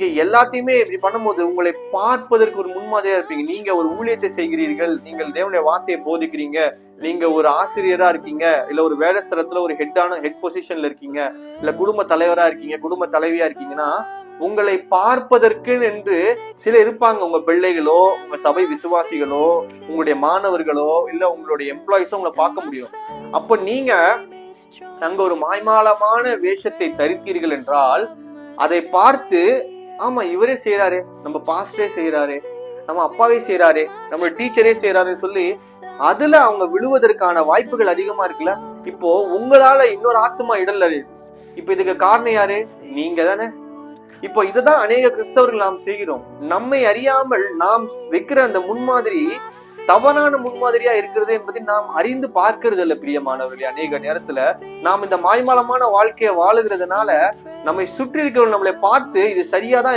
நீங்க எல்லாத்தையுமே இப்படி பண்ணும்போது உங்களை பார்ப்பதற்கு ஒரு முன்மாதிரியா இருப்பீங்க. நீங்க ஒரு ஊழியத்தை செய்கிறீர்கள் நீங்கள் தேவனுடைய வார்த்தையை போதிக்கிறீங்க நீங்க ஒரு ஆசிரியரா இருக்கீங்க இல்ல ஒரு வேலை ஸ்தலத்துல ஒரு ஹெட்டான ஹெட் பொசிஷன்ல இருக்கீங்க இல்ல குடும்ப தலைவரா இருக்கீங்க குடும்ப தலைவியா இருக்கீங்கன்னா உங்களை பார்ப்பதற்கு என்று சில இருப்பாங்க. உங்க பிள்ளைகளோ உங்க சபை விசுவாசிகளோ உங்களுடைய மாணவர்களோ இல்ல உங்களுடைய எம்ப்ளாயிஸோ உங்களை பார்க்க முடியும். அப்ப நீங்க அங்க ஒரு மாய்மாலமான வேஷத்தை தரித்தீர்கள் என்றால் அதை பார்த்து ஆமா இவரே செய்யறாரு நம்ம பாஸ்டரே செய்யறாரு நம்ம அப்பாவே செய்யறாரு நம்ம டீச்சரே செய்யறாருன்னு சொல்லி அதுல அவங்க விழுவதற்கான வாய்ப்புகள் அதிகமா இருக்குல்ல? இப்போ உங்களால இன்னொரு ஆத்மா இடல்ல அறியுது இப்ப இதுக்கு காரணம் யாரு? நீங்க தானே. இப்போ இதுதான் அநேக கிறிஸ்தவர்கள் நாம் செய்கிறோம். நம்மை அறியாமல் நாம் வைக்கிற அந்த முன்மாதிரி தவறான முன்மாதிரியா இருக்கிறது என்பதை நாம் அறிந்து பார்க்கிறது இல்லை பிரியமானவர்களே. அநேக நேரத்துல நாம் இந்த மாய்மாலமான வாழ்க்கையை வாழுகிறதுனால நம்மை சுற்றி இருக்கிறவங்க நம்மளை பார்த்து இது சரியாதான்